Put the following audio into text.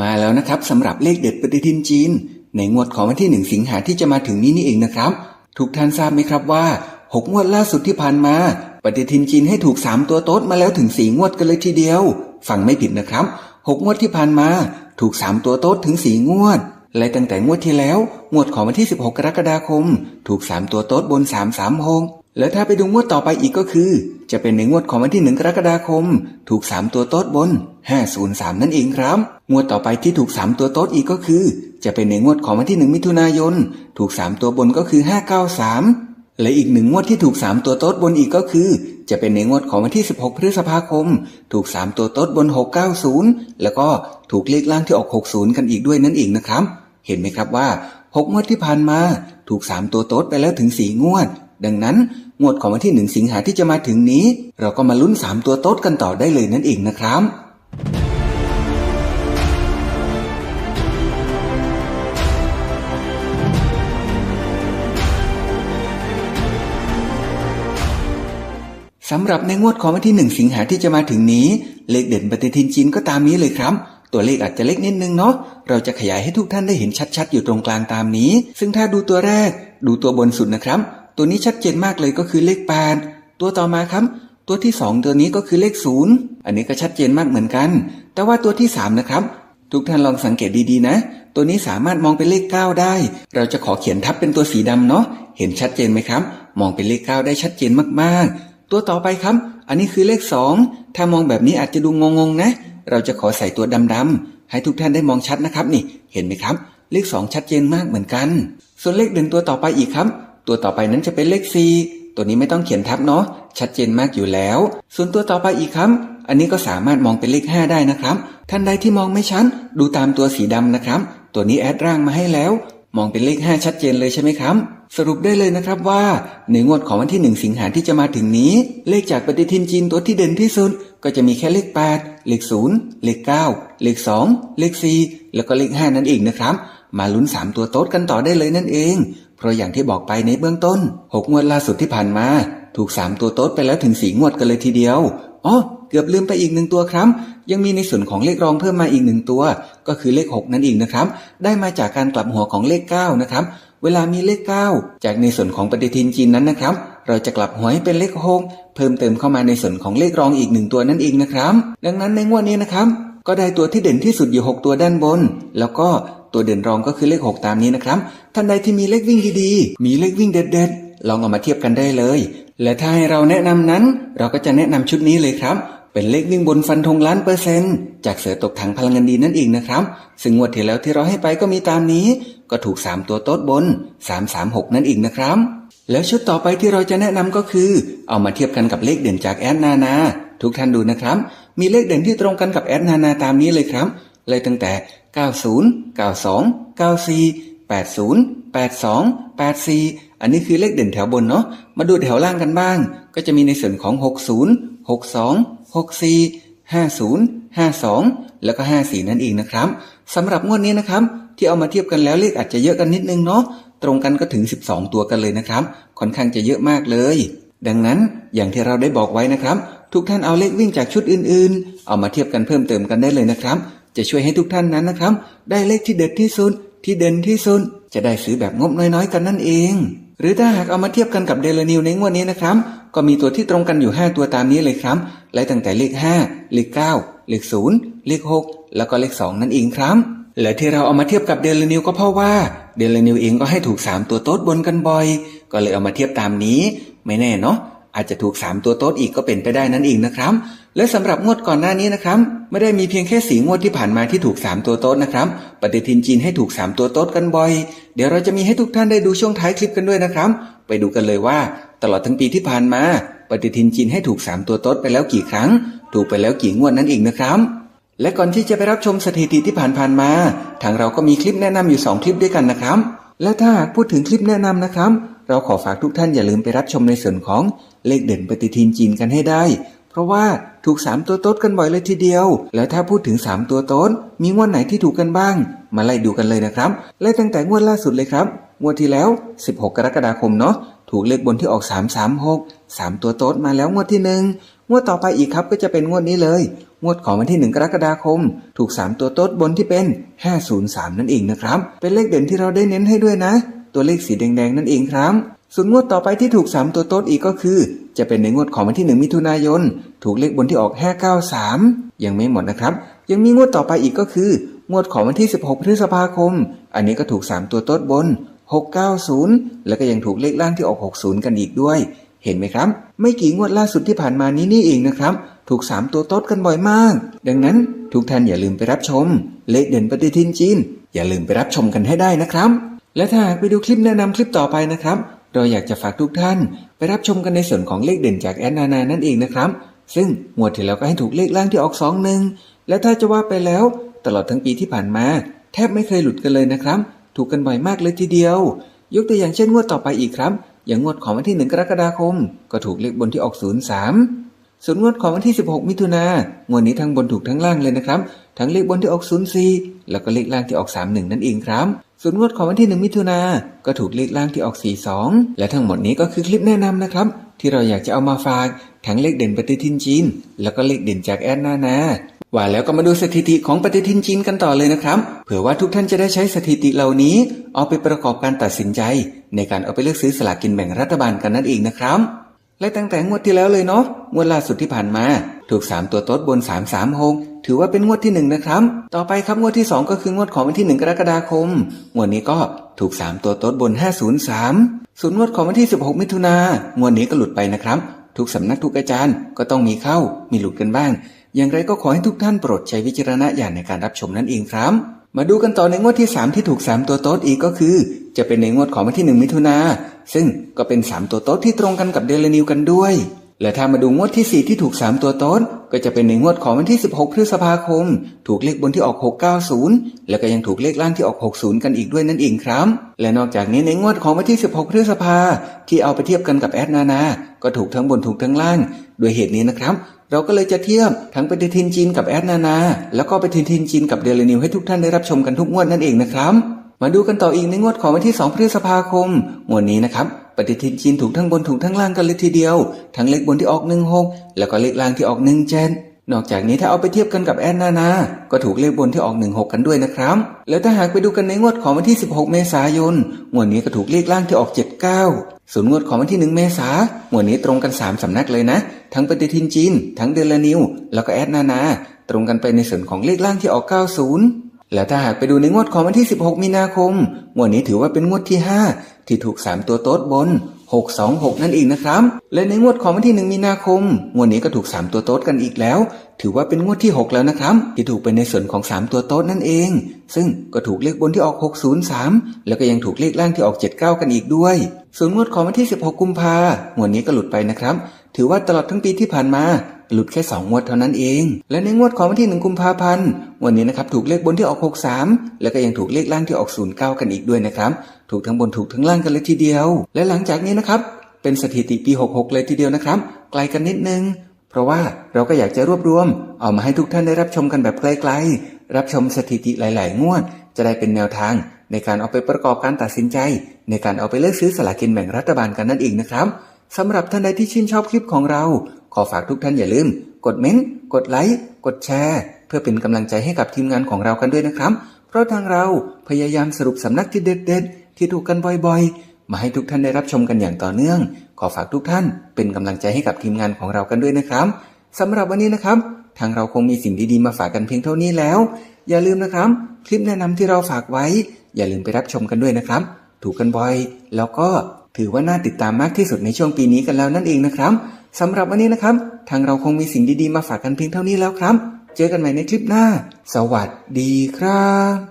มาแล้วนะครับสำหรับเลขเด็ดปฏิทินจีน ในงวดของวันที่หนึ่งสิงหาที่จะมาถึงนี้นี่เองนะครับ ทุกท่านทราบไหมครับว่าหกงวดล่าสุดที่ผ่านมา ปฏิทินจีนให้ถูกสามตัวโต๊ดมาแล้วถึงสี่งวดกันเลยทีเดียว ฟังไม่ผิดนะครับหกงวดที่ผ่านมา ถูกสามตัวโต๊ดถึงสี่งวด และตั้งแต่งวดที่แล้ว งวดของวันที่ 16 กรกฎาคม ถูกสามตัวโต๊ดบนสามสามหก แล้วถ้าไปดูงวดต่อไปอีกก็คือ จะเป็นในงวดของวันที่หนึ่งกรกฎาคม ถูกสามตัวโต๊ดบน 503 นั่นเองครับ งวดต่อไปที่ถูกสามตัวโต๊ดอีกก็คือ จะเป็นในงวดของวันที่หนึ่งมิถุนายน ถูกสามตัวบนก็คือ 593 และอีกหนึ่งงวดที่ถูกสามตัวโต๊ดบนอีกก็คือ จะเป็นในงวดของวันที่ 16 พฤษภาคม ถูกสามตัวโต๊ดบน 690 แล้วก็ถูกเลขล่างที่ออก 60 กันอีกด้วยนั่นเองนะครับ เห็นไหมครับว่าหกงวดที่ผ่านมา ถูกสามตัวโต๊ดไปแล้วถึงสี่งวด ดังนั้น งวดของวันที่หนึ่งสิงหาที่จะมาถึงนี้ เราก็มาลุ้นสามตัวโต๊ดกันต่อได้เลยนั่นเองนะครับสำหรับในงวดของวันที่หนึ่งสิงหาที่จะมาถึงนี้ เลขเด่นปฏิทินจีนก็ตามนี้เลยครับ ตัวเลขอาจจะเล็กนิดนึงเนาะเราจะขยายให้ทุกท่านได้เห็นชัดๆ อยู่ตรงกลางตามนี้ ซึ่งถ้าดูตัวแรก ดูตัวบนสุดนะครับ ตัวนี้ชัดเจนมากเลยก็คือเลข 8 ตัวต่อมาครับ ตัวที่ 2 ตัวนี้ก็คือเลขศูนย์อันนี้ก็ชัดเจนมากเหมือนกัน แต่ว่าตัวที่ 3 นะครับ ทุกท่านลองสังเกตดีๆนะ ตัวนี้สามารถมองเป็นเลข 9 ได้ เราจะขอเขียนทับเป็นตัวสีดำเนาะเห็นชัดเจนไหมครับ มองเป็นเลข 9 ได้ชัดเจนมากๆ ตัวต่อไปครับ อันนี้คือเลข 2 ถ้ามองแบบนี้อาจจะดูงงๆนะ เราจะขอใส่ตัวดำๆให้ทุกท่านได้มองชัดนะครับนี่เห็นไหมครับ เลข 2 ชัดเจนมากเหมือนกัน ส่วนเลขเด่นตัวต่อไปอีกครับ ตัวต่อไปนั้นจะเป็นเลข 4 ตัวนี้ไม่ต้องเขียนทับเนาะชัดเจนมากอยู่แล้ว ส่วนตัวต่อไปอีกครับ อันนี้ก็สามารถมองเป็นเลข 5 ได้นะครับ ท่านใดที่มองไม่ชัดดูตามตัวสีดำนะครับ ตัวนี้แอดร่างมาให้แล้ว มองเป็นเลข 5 ชัดเจนเลยใช่ไหมครับสรุปได้เลยนะครับว่าในงวดของวันที่ 1 สิงหาที่จะมาถึงนี้ เลขจากปฏิทินจีนตัวที่เด่นที่สุดก็จะมีแค่เลข 8 เลข 0 เลข 9 เลข 2 เลข 4 แล้วก็เลข 5 นั่นเองนะครับ มาลุ้น 3 ตัวโต๊ดกันต่อได้เลยนั่นเอง เพราะอย่างที่บอกไปในเบื้องต้น6งวดล่าสุดที่ผ่านมา ถูก3ตัวโต๊ดไปแล้วถึง4งวดกันเลยทีเดียวอ๋อเกือบลืมไปอีกหนึ่งตัวครับ ยังมีในส่วนของเลขรองเพิ่มมาอีกหนึ่งตัว ก็คือเลข 6 นั่นเองนะครับ ได้มาจากการกลับหัวของเลข 9 นะครับ เวลามีเลข 9 จากในส่วนของปฏิทินจีนนั้นนะครับ เราจะกลับหัวให้เป็นเลข6เพิ่มเติมเข้ามาในส่วนของเลขรองอีกหนึ่งตัวนั่นเองนะครับ ดังนั้นในงวดนี้นะครับ ก็ได้ตัวที่เด่นที่สุดอยู่ 6 ตัวด้านบน แล้วก็ตัวเด่นรองก็คือเลข 6 ตามนี้นะครับ ท่านใดที่มีเลขวิ่งดีๆ มีเลขวิ่งเด็ดๆ ลองเอามาเทียบกันได้เลย และถ้าให้เราแนะนำนั้น เราก็จะแนะนำชุดนี้เลยครับเป็นเลขวิ่งบนฟันธงล้านเปอร์เซ็นต์จากเสือตกถังพลังงานดีนั่นเองนะครับ ซึ่งงวดที่แล้วที่เราให้ไปก็มีตามนี้ ก็ถูก 3 ตัวโต๊ดบน 336 นั่นเองนะครับ แล้วชุดต่อไปที่เราจะแนะนำก็คือ เอามาเทียบกันกับเลขเด่นจากแอดนานา ทุกท่านดูนะครับ มีเลขเด่นที่ตรงกันกับแอดนานาตามนี้เลยครับ เลยตั้งแต่ 90 92 94 80 82 84 อันนี้คือเลขเด่นแถวบนเนาะ มาดูแถวล่างกันบ้าง ก็จะมีในส่วนของ 60 62 64 50 52 แล้วก็ 54 นั่นเองนะครับสำหรับงวดนี้นะครับ ที่เอามาเทียบกันแล้วเลขอาจจะเยอะกันนิดนึงเนาะ ตรงกันก็ถึง 12 ตัวกันเลยนะครับ ค่อนข้างจะเยอะมากเลยดังนั้นอย่างที่เราได้บอกไว้นะครับ ทุกท่านเอาเลขวิ่งจากชุดอื่นๆ เอามาเทียบกันเพิ่มเติมกันได้เลยนะครับ จะช่วยให้ทุกท่านนั้นนะครับ ได้เลขที่เด็ดที่สุดที่เด่นที่สุดจะได้ซื้อแบบงบน้อยๆ กันนั่นเอง หรือถ้าหากเอามาเทียบกันกับเดลนิวในงวดนี้นะครับ ก็มีตัวที่ตรงกันอยู่ 5 ตัวตามนี้เลยครับไล่ตั้งแต่เลข 5 เลข 9 เลข 0 เลข 6 แล้วก็เลข 2 นั่นเองครับและที่เราเอามาเทียบกับเดลนิวก็เพราะว่าเดลนิวเองก็ให้ถูก 3 ตัวโต๊ดบนกันบ่อย ก็เลยเอามาเทียบตามนี้ ไม่แน่เนาะ อาจจะถูก 3 ตัวโต๊ดอีกก็เป็นไปได้นั่นเองนะครับ และสำหรับงวดก่อนหน้านี้นะครับ ไม่ได้มีเพียงแค่สีงวดที่ผ่านมาที่ถูก 3 ตัวโต๊ดนะครับ ปฏิทินจีนให้ถูก 3 ตัวโต๊ดกันบ่อย เดี๋ยวเราจะมีให้ทุกท่านได้ดูช่วงท้ายคลิปกันด้วยนะครับ ไปดูกันเลยว่า ตลอดทั้งปีที่ผ่านมา ปฏิทินจีนให้ถูก 3 ตัวโต๊ดไปแล้วกี่ครั้ง ถูกไปแล้วกี่งวดนั่นเองนะครับและก่อนที่จะไปรับชมสถิติที่ผ่านๆมา ทางเราก็มีคลิปแนะนำอยู่ 2 คลิปด้วยกันนะครับ และถ้าพูดถึงคลิปแนะนำนะครับ เราขอฝากทุกท่านอย่าลืมไปรับชมในส่วนของเลขเด่นปฏิทินจีนกันให้ได้ เพราะว่าถูก 3 ตัวโต๊ดกันบ่อยเลยทีเดียว แล้วถ้าพูดถึง 3 ตัวโต๊ดมีงวดไหนที่ถูกกันบ้าง มาไล่ดูกันเลยนะครับและตั้งแต่งวดล่าสุดเลยครับงวดที่แล้ว 16 กรกฎาคมเนาะถูกเลขบนที่ออก 336 3 ตัวโต๊ดมาแล้วงวดที่หนึ่งงวดต่อไปอีกครับก็จะเป็นงวดนี้เลย งวดของวันที่ 1 กรกฎาคม ถูก 3 ตัวโต๊ดบนที่เป็น 503 นั่นเองนะครับ เป็นเลขเด่นที่เราได้เน้นให้ด้วยนะ ตัวเลขสีแดงๆ นั่นเองครับส่วนงวดต่อไปที่ถูก 3 ตัวโต๊ดอีกก็คือ จะเป็นในงวดของวันที่ 1 มิถุนายน ถูกเลขบนที่ออก 593 ยังไม่หมดนะครับ ยังมีงวดต่อไปอีกก็คือ งวดของวันที่ 16 พฤษภาคม อันนี้ก็ถูก 3 ตัวโต๊ดบน 690 แล้วก็ยังถูกเลขล่างที่ออก 60 กันอีกด้วย เห็นไหมครับ ไม่กี่งวดล่าสุดที่ผ่านมานี้นี่เองนะครับ ถูก 3 ตัวโต๊ดกันบ่อยมาก ดังนั้นทุกท่านอย่าลืมไปรับชม เลขเด่นปฏิทินจีน อย่าลืมไปรับชมกันให้ได้นะครับ และถ้าหากไปดูคลิปแนะนำคลิปต่อไปนะครับ เราอยากจะฝากทุกท่าน ไปรับชมกันในส่วนของเลขเด่นจากแอนนานานั่นเองนะครับ ซึ่งงวดที่แล้วก็ให้ถูกเลขล่างที่ออกสองหนึ่งและถ้าจะว่าไปแล้ว ตลอดทั้งปีที่ผ่านมา แทบไม่เคยหลุดกันเลยนะครับ ถูกกันบ่อยมากเลยทีเดียว ยกตัวอย่างเช่นงวดต่อไปอีกครับ อย่างงวดของวันที่ 1 กรกฎาคม ก็ถูกเลขบนที่ออก 03ส่วนงวดของวันที่ 16 มิถุนางวดนี้ทั้งบนถูกทั้งล่างเลยนะครับ ทั้งเลขบนที่ออก 04 แล้วก็เลขล่างที่ออก 31 นั่นเองครับ ส่วนงวดของวันที่ 1 มิถุนาก็ถูกเลขล่างที่ออก 42 และทั้งหมดนี้ก็คือคลิปแนะนำนะครับ ที่เราอยากจะเอามาฝากทั้งเลขเด่นปฏิทินจีน แล้วก็เลขเด่นจากแอดนานาว่าแล้วก็มาดูสถิติของปฏิทินจีนกันต่อเลยนะครับ เผื่อว่าทุกท่านจะได้ใช้สถิติเหล่านี้ เอาไปประกอบการตัดสินใจ ในการเอาไปเลือกซื้อสลากกินแบ่งรัฐบาลกันนั่นเองนะครับ และตั้งแต่งวดที่แล้วเลยเนาะงวดล่าสุดที่ผ่านมา ถูก 3 ตัวโต๊ดบน 336 ถือว่าเป็นงวดที่ 1 นะครับ ต่อไปครับงวดที่ 2 ก็คืองวดของวันที่ 1 กรกฎาคมงวดนี้ก็ถูก 3 ตัวโต๊ดบน 503ส่วนงวดของวันที่ 16 มิถุนางวดนี้ก็หลุดไปนะครับ ทุกสำนักทุกอาจารย์ก็ต้องมีเข้ามีหลุดกันบ้าง อย่างไรก็ขอให้ทุกท่านโปรดใช้วิจารณญาณในการรับชมนั่นเองครับ มาดูกันต่อในงวดที่ 3 ที่ถูก 3 ตัวโต๊ดอีกก็คือ จะเป็นในงวดของวันที่ 1 มิถุนาซึ่งก็เป็น 3 ตัวโต๊ดที่ตรงกันกับเดลนิวกันด้วย และถ้ามาดูงวดที่ 4 ที่ถูก 3 ตัวโต๊ดก็จะเป็นในงวดของวันที่ 16 พฤษภาคม ถูกเลขบนที่ออก 690 แล้วก็ยังถูกเลขล่างที่ออก 60 กันอีกด้วยนั่นเองครับ และนอกจากนี้ในงวดของวันที่ 16 พฤษภาที่เอาไปเทียบกันกับแอดนานา ก็ถูกทั้งบนถูกทั้งล่าง ด้วยเหตุนี้นะครับเราก็เลยจะเทียบทั้งปฏิทินจีนกับแอดนานา แล้วก็ปฏิทินจีนกับเดลนิวให้ทุกท่านได้รับชมกันทุกงวดนั่นเองนะครับ มาดูกันต่ออีกในงวดของวันที่ 2 พฤษภาคมงวดนี้นะครับ ปฏิทินจีนถูกทั้งบนถูกทั้งล่างกันเลยทีเดียว ทั้งเลขบนที่ออก16แล้วก็เลขล่างที่ออก17นนอกจากนี้ถ้าเอาไปเทียบกันกับแอนนานา ก็ถูกเลขบนที่ออก 16 กันด้วยนะครับ แล้วถ้าหากไปดูกันในงวดของวันที่ 16 เมษายน งวดนี้ก็ถูกเลขล่างที่ออก 79 ส่วนงวดของวันที่ 1 เมษางวดนี้ตรงกัน 3 สำนักเลยนะ ทั้งปฏิทินจีน ทั้งเดลนิว แล้วก็แอดนานา ตรงกันไปในส่วนของเลขล่างที่ออก 90 แล้วถ้าหากไปดูในงวดของวันที่ 16 มีนาคม งวดนี้ถือว่าเป็นงวดที่ 5 ที่ถูก 3 ตัวโต๊ดบน 626 นั่นเองนะครับ และในงวดของวันที่ 1 มีนาคม งวดนี้ก็ถูก 3 ตัวโต๊ดกันอีกแล้ว ถือว่าเป็นงวดที่ 6 แล้วนะครับ ที่ถูกไปในส่วนของ 3 ตัวโต๊ดนั่นเอง ซึ่งก็ถูกเลขบนที่ออก 603 แล้วก็ยังถูกเลขล่างที่ออก 79 กันอีกด้วย ส่วนงวดของวันที่ 16 กุมภางวดนี้ก็หลุดไปนะครับ ถือว่าตลอดทั้งปีที่ผ่านมา หลุดแค่2งวดเท่านั้นเอง และในงวดของวันที่ 1 กุมภาพันธ์วันนี้นะครับถูกเลขบนที่ออก 63 แล้วก็ยังถูกเลขล่างที่ออก 09 กันอีกด้วยนะครับ ถูกทั้งบนถูกทั้งล่างกันเลยทีเดียว และหลังจากนี้นะครับเป็นสถิติปี 66 เลยทีเดียวนะครับ ไกลกันนิดนึง เพราะว่าเราก็อยากจะรวบรวม เอามาให้ทุกท่านได้รับชมกันแบบไกลๆ รับชมสถิติหลาย ๆ งวด จะได้เป็นแนวทาง ในการเอาไปประกอบการตัดสินใจ ในการเอาไปเลือกซื้อสลากกินแบ่งรัฐบาลกันนั่นเองนะครับ สำหรับท่านใดที่ชื่นชอบคลิปของเรา ขอฝากทุกท่านอย่าลืม กดเม้นต์กดไลค์ กดแชร์ เพื่อเป็นกำลังใจให้กับทีมงานของเรากันด้วยนะครับ เพราะทางเราพยายามสรุปสำนักที่เด็ดๆ ที่ถูกกันบ่อยๆ มาให้ทุกท่านได้รับชมกันอย่างต่อเนื่อง ขอฝากทุกท่านเป็นกำลังใจให้กับทีมงานของเรากันด้วยนะครับสำหรับวันนี้นะครับ ทางเราคงมีสิ่งดีๆมาฝากกันเพียงเท่านี้แล้ว อย่าลืมนะครับ คลิปแนะนำที่เราฝากไว้ อย่าลืมไปรับชมกันด้วยนะครับ ถูกกันบ่อย แล้วก็ ถือว่าน่าติดตามมากที่สุดในช่วงปีนี้กันแล้วนั่นเองนะครับสำหรับวันนี้นะครับ ทางเราคงมีสิ่งดีๆมาฝากกันเพียงเท่านี้แล้วครับ เจอกันใหม่ในคลิปหน้า สวัสดีครับ